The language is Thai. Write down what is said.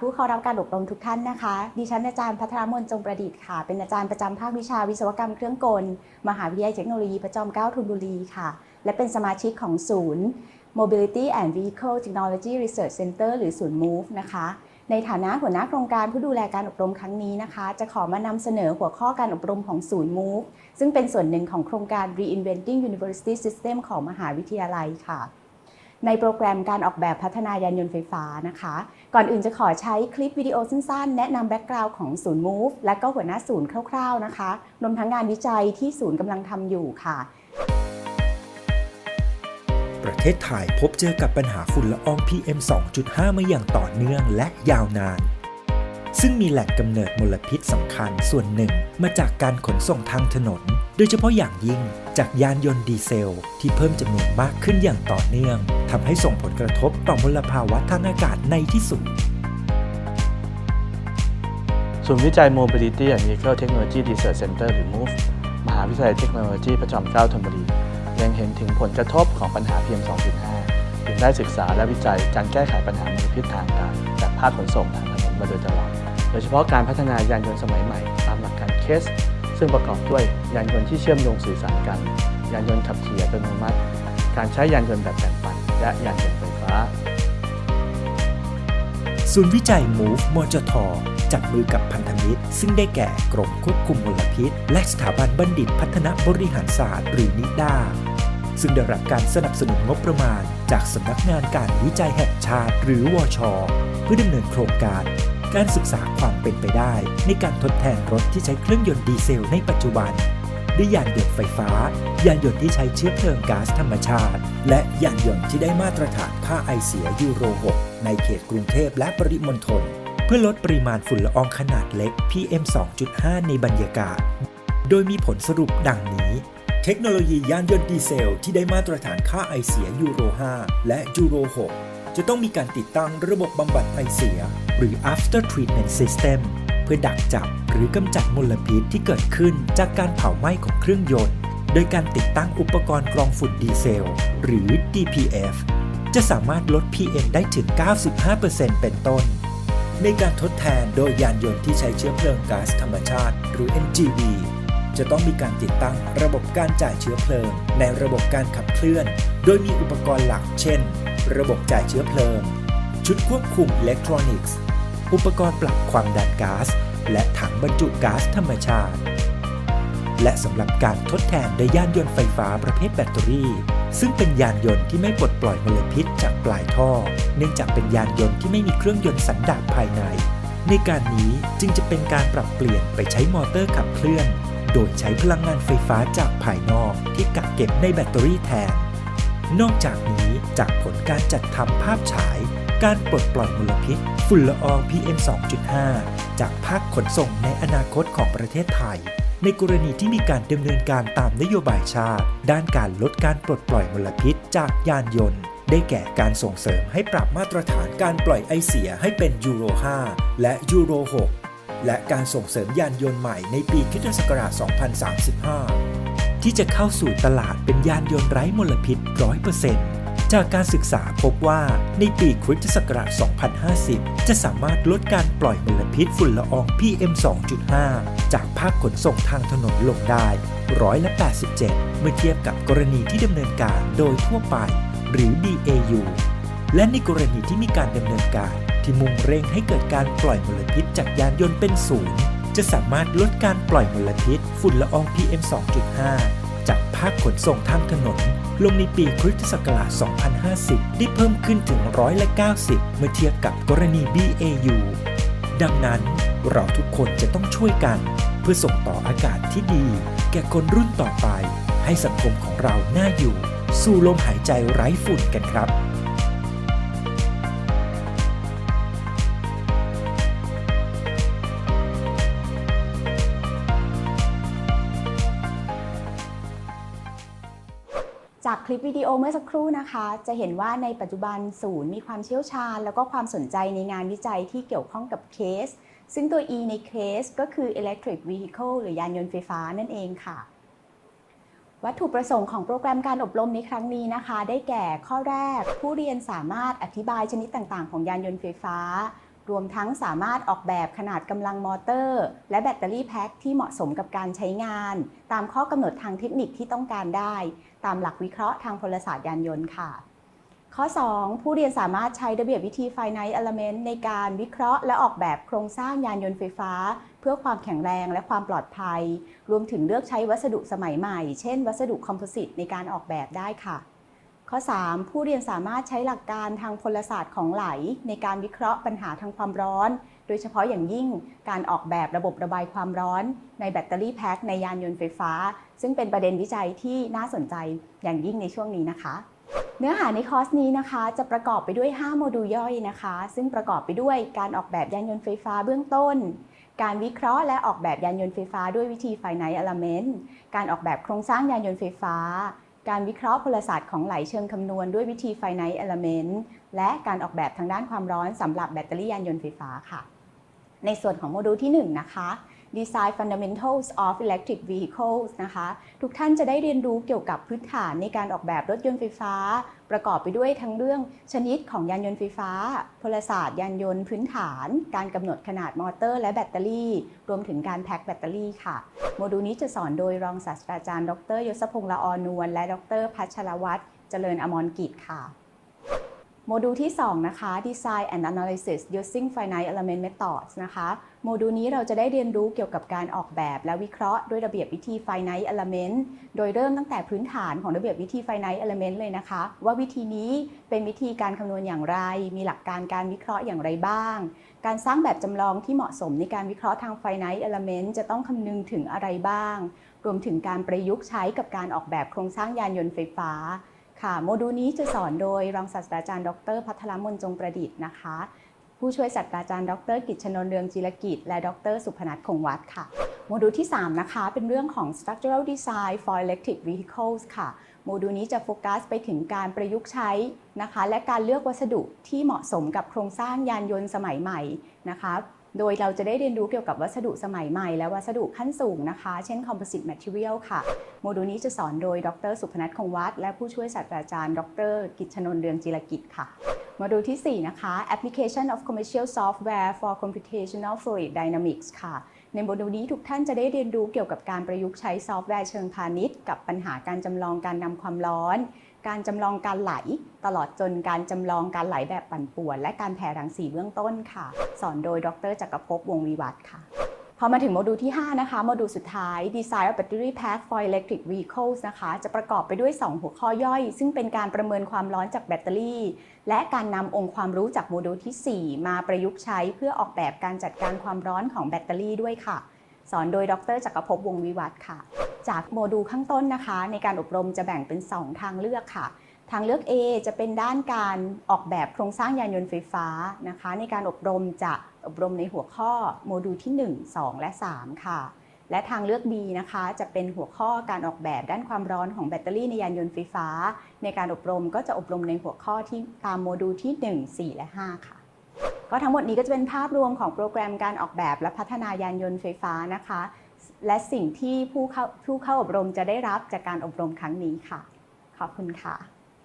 ผู้เข้ารับการอบรมทุกท่านนะคะ ดิฉันอาจารย์พัทรมนต์จงประดิษฐ์ค่ะ เป็นอาจารย์ประจำภาควิชาวิศวกรรมเครื่องกล มหาวิทยาลัยเทคโนโลยีพระจอมเกล้าธนบุรีค่ะ และเป็นสมาชิกของศูนย์ Mobility and Vehicle Technology Research Center หรือศูนย์ MOVE นะคะ ในฐานะหัวหน้าโครงการผู้ดูแลการอบรมครั้งนี้นะคะ จะขอมานำเสนอหัวข้อการอบรมของศูนย์ MOVE ซึ่งเป็นส่วนหนึ่งของโครงการ Reinventing University System ของมหาวิทยาลัยค่ะ ในโปรแกรมการออกแบบพัฒนายานยนต์ไฟฟ้านะคะ ก่อนอื่นจะขอใช้คลิปวิดีโอสั้นๆ แนะนำแบ็กกราวด์ของศูนย์ MOVE และก็หัวหน้าศูนย์คร่าวๆนะคะ รวมทั้งงานวิจัยที่ศูนย์กำลังทำอยู่ค่ะ ประเทศไทยพบเจอกับปัญหาฝุ่นละออง PM 2.5 มาอย่างต่อเนื่องและยาวนาน ซึ่งมีแหล่งกำเนิดมลพิษสำคัญส่วนหนึ่งมาจากการขนส่งทางถนน โดยเฉพาะอย่างยิ่ง จากยานยนต์ดีเซล ที่เพิ่มจำนวนมากขึ้นอย่างต่อเนื่องทำให้ส่งผลกระทบต่อมลภาวะทางอากาศในที่สุดศูนย์วิจัย Mobility and Vehicle Technology Research Center หรือ MOVE มหาวิทยาลัยเทคโนโลยีพระจอมเกล้าธนบุรีเล็งเห็นถึงผลกระทบของปัญหา PM 2.5จึงได้ศึกษาและวิจัยการแก้ไขปัญหามลพิษทางอากาศจากภาคขนส่งทางถนนมาโดยตลอด โดยเฉพาะการพัฒนายานยนต์สมัยใหม่ ตามหลักการเคส ซึ่งประกอบด้วยยานยนต์ที่เชื่อมโยงสื่อสารกัน ยานยนต์ขับขี่อัตโนมัติ การใช้ยานยนต์แบบแบ่งปัน และยานยนต์ไฟฟ้า ศูนย์วิจัย MOVE มจทจับมือกับพันธมิตร ซึ่งได้แก่กรมควบคุมมลพิษ และสถาบันบัณฑิตพัฒนบริหารศาสตร์หรือนิด้าซึ่งได้รับการสนับสนุนงบประมาณ จากสำนักงานการวิจัยแห่งชาติ หรือวชเพื่อดำเนินโครงการ การศึกษาความเป็นไปได้ ในการทดแทนรถที่ใช้เครื่องยนต์ดีเซลในปัจจุบันด้วยยานยนต์ไฟฟ้า ยานยนต์ที่ใช้เชื้อเพลิงก๊าซธรรมชาติ และยานยนต์ที่ได้มาตรฐานค่าไอเสียยูโร 6 ในเขตกรุงเทพและปริมณฑลเพื่อลดปริมาณฝุ่นละอองขนาดเล็ก PM 2.5 ในบรรยากาศ โดยมีผลสรุปดังนี้ เทคโนโลยียานยนต์ดีเซล ที่ได้มาตรฐานค่าไอเสียยูโร 5 และยูโร 6 จะต้องมีการติดตั้งระบบบำบัดไอเสีย หรือ after treatment system เพื่อดักจับหรือกำจัดมลพิษที่เกิดขึ้นจากการเผาไหม้ของเครื่องยนต์ โดยการติดตั้งอุปกรณ์กรองฝุ่นดีเซล หรือ DPF จะสามารถลด PM ได้ถึง 95%เป็นต้น ในการทดแทนโดยยานยนต์ที่ใช้เชื้อเพลิงก๊าซธรรมชาติ หรือ NGV จะต้องมีการติดตั้งระบบการจ่ายเชื้อเพลิง ในระบบการขับเคลื่อน โดยมีอุปกรณ์หลักเช่น ระบบจ่ายเชื้อเพลิง ชุดควบคุมอิเล็กทรอนิกส์ อุปกรณ์ปรับความดันก๊าซ และถังบรรจุก๊าซธรรมชาติ และสำหรับการทดแทนโดยยานยนต์ไฟฟ้าประเภทแบตเตอรี่ ซึ่งเป็นยานยนต์ที่ไม่ปลดปล่อยมลพิษจากปลายท่อ เนื่องจากเป็นยานยนต์ที่ไม่มีเครื่องยนต์สันดาปภายใน ในการนี้จึงจะเป็นการปรับเปลี่ยนไปใช้มอเตอร์ขับเคลื่อน โดยใช้พลังงานไฟฟ้าจากภายนอกที่กักเก็บในแบตเตอรี่แทน นอกจากนี้ จากผลการจัดทำภาพฉาย การปลดปล่อยมลพิษ ฝุ่นละออง PM 2.5 จากภาคขนส่งในอนาคตของประเทศไทย ในกรณีที่มีการดำเนินการตามนโยบายชาติ ด้านการลดการปลดปล่อยมลพิษจากยานยนต์ได้แก่การส่งเสริมให้ปรับมาตรฐานการปล่อยไอเสียให้เป็นยูโร 5 และยูโร 6 และการส่งเสริมยานยนต์ใหม่ในปีคริสตศักราช 2035 ที่จะเข้าสู่ตลาดเป็นยานยนต์ไร้มลพิษ 100% จากการศึกษาพบว่าในปีคริสตศักราช 2050 จะสามารถลดการปล่อยมลพิษฝุ่นละออง PM 2.5 จากภาคขนส่งทางถนนลงได้ร้อยละ 87 เมื่อเทียบกับกรณีที่ดำเนินการโดยทั่วไป หรือ BAU และในกรณีที่มีการดำเนินการที่มุ่งเร่งให้เกิดการปล่อยมลพิษจากยานยนต์เป็นศูนย์จะสามารถลดการปล่อยมลพิษฝุ่นละออง PM 2.5 จากภาคขนส่งทางถนน ลงในปีคริสตศักราช 2050 ได้เพิ่มขึ้นถึงร้อยละ90 เมื่อเทียบกับกรณี BAU ดังนั้นเราทุกคนจะต้องช่วยกัน เพื่อส่งต่ออากาศที่ดี แก่คนรุ่นต่อไป ให้สังคมของเราน่าอยู่ สู่ลมหายใจไร้ฝุ่นกันครับ คลิปวิดีโอเมื่อสักครู่นะคะ จะเห็นว่าในปัจจุบันศูนย์มีความเชี่ยวชาญ แล้วก็ความสนใจในงานวิจัยที่เกี่ยวข้องกับเคส ซึ่งตัว E ในเคสก็คือ electric vehicle หรือยานยนต์ไฟฟ้านั่นเองค่ะ วัตถุประสงค์ของโปรแกรมการอบรมในครั้งนี้นะคะ ได้แก่ข้อแรก ผู้เรียนสามารถอธิบายชนิดต่างๆ ของยานยนต์ไฟฟ้า รวมทั้งสามารถออกแบบขนาดกำลังมอเตอร์ และแบตเตอรี่แพ็คที่เหมาะสมกับการใช้งาน ตามข้อกำหนดทางเทคนิคที่ต้องการได้ ตามหลักวิเคราะห์ทางพลศาสตร์ยานยนต์ค่ะ ข้อ 2 ผู้เรียนสามารถใช้ระเบียบวิธี Finite Element ในการวิเคราะห์และออกแบบโครงสร้างยานยนต์ไฟฟ้า เพื่อความแข็งแรงและความปลอดภัย รวมถึงเลือกใช้วัสดุสมัยใหม่ เช่น วัสดุคอมโพสิตในการออกแบบได้ค่ะข้อ 3 ผู้เรียนสามารถใช้หลักการทางพลศาสตร์ของไหล ในการวิเคราะห์ปัญหาทางความร้อน โดยเฉพาะอย่างยิ่งการออกแบบระบบระบายความร้อนในแบตเตอรี่แพ็คในยานยนต์ไฟฟ้า ซึ่งเป็นประเด็นวิจัยที่น่าสนใจอย่างยิ่งในช่วงนี้นะคะ เนื้อหาในคอร์สนี้นะคะ จะประกอบไปด้วย 5 โมดูลย่อยนะคะ ซึ่งประกอบไปด้วยการออกแบบยานยนต์ไฟฟ้าเบื้องต้น การวิเคราะห์และออกแบบยานยนต์ไฟฟ้าด้วยวิธี Finite Element การออกแบบโครงสร้างยานยนต์ไฟฟ้าการวิเคราะห์พลศาสตร์ของไหลเชิงคำนวณด้วยวิธี Finite Element และการออกแบบทางด้านความร้อนสำหรับแบตเตอรี่ยานยนต์ไฟฟ้าค่ะ ในส่วนของโมดูลที่ 1 นะคะ Design Fundamentals of Electric Vehicles นะคะ ทุกท่านจะได้เรียนรู้เกี่ยวกับพื้นฐานในการออกแบบรถยนต์ไฟฟ้า ประกอบไปด้วยทั้งเรื่องชนิดของยานยนต์ไฟฟ้า พลศาสตร์ยานยนต์พื้นฐาน การกำหนดขนาดมอเตอร์และแบตเตอรี่ รวมถึงการแพ็คแบตเตอรี่ค่ะ โมดูลนี้จะสอนโดยรองศาสตราจารย์ ดรยศพงษ์ละออนวลและ ดรพัชรวัตรเจริญอมรกิจค่ะ โมดูลที่ 2 นะคะ Design and Analysis using Finite Element Methods นะคะ โมดูลนี้เราจะได้เรียนรู้เกี่ยวกับการออกแบบและวิเคราะห์ด้วยระเบียบวิธี Finite Element โดยเริ่มตั้งแต่พื้นฐานของระเบียบวิธี Finite Element เลยนะคะ ว่าวิธีนี้เป็นวิธีการคำนวณอย่างไร มีหลักการการวิเคราะห์อย่างไรบ้าง การสร้างแบบจำลองที่เหมาะสมในการวิเคราะห์ทาง Finite Element จะต้องคำนึงถึงอะไรบ้าง รวมถึงการประยุกต์ใช้กับการออกแบบโครงสร้างยานยนต์ไฟฟ้า ค่ะ โมดูลนี้จะสอนโดยรองศาสตราจารย์ ดร พัทรมนจงประดิษฐ์นะคะ ผู้ช่วยศาสตราจารย์ ดร กิจชนนเรืองจิรกิจ และ ดร สุพนัทคงวัฒน์ค่ะ โมดูลที่ 3 นะคะ เป็นเรื่องของ structural design for electric vehicles ค่ะ โมดูลนี้จะโฟกัสไปถึงการประยุกต์ใช้นะคะ และการเลือกวัสดุที่เหมาะสมกับโครงสร้างยานยนต์สมัยใหม่นะคะ โดยเราจะได้เรียนรู้เกี่ยวกับวัสดุสมัยใหม่ และวัสดุขั้นสูงนะคะ เช่น composite material ค่ะ โมดูลนี้จะสอนโดยดร สุพนัทคงวัฒน์และผู้ช่วยศาสตราจารย์ ดร กิจชนนท์เรืองจิรกิจค่ะโมดูลที่ 4 นะคะ application of commercial software for computational fluid dynamics ค่ะ ในโมดูลนี้ทุกท่านจะได้เรียนรู้เกี่ยวกับการประยุกต์ใช้ซอฟต์แวร์เชิงพาณิชย์ กับปัญหาการจำลองการนำความร้อน การจำลองการไหล ตลอดจนการจำลองการไหลแบบปั่นป่วน และการแผ่รังสีเบื้องต้นค่ะ สอนโดยดรจักรภพวงวิวัฒน์ค่ะพอมาถึงโมดูลที่ 5 นะคะ โมดูลสุดท้าย Design of Battery Pack for Electric Vehicles นะคะ จะประกอบไปด้วย 2 หัวข้อย่อย ซึ่งเป็นการประเมินความร้อนจากแบตเตอรี่ และการนำองค์ความรู้จากโมดูลทีสี่4 มาประยุกต์ใช้เพื่อออกแบบการจัดการความร้อนของแบตเตอรี่ด้วยค่ะ สอนโดยดรจักรภพวงวิวัฒน์ค่ะ จากโมดูลข้างต้นนะคะ ในการอบรมจะแบ่งเป็น 2 ทางเลือกค่ะ ทางเลือก A จะเป็นด้านการออกแบบโครงสร้างยานยนต์ไฟฟ้านะคะ ในการอบรมจะอบรมในหัวข้อโมดูลที่ 1 2 และ 3 ค่ะ และทางเลือก B นะคะจะเป็นหัวข้อการออกแบบด้านความร้อนของแบตเตอรี่ในยานยนต์ไฟฟ้า ในการอบรมก็จะอบรมในหัวข้อที่ตามโมดูลที่ 1 4 และ 5 ค่ะก็ทั้งหมดนี้ก็จะเป็นภาพรวมของโปรแกรมการออกแบบและพัฒนายานยนต์ไฟฟ้านะคะ และสิ่งที่ผู้เข้าผู้เข้าอบรมจะได้รับจากการอบรมครั้งนี้ค่ะ ขอบคุณค่ะ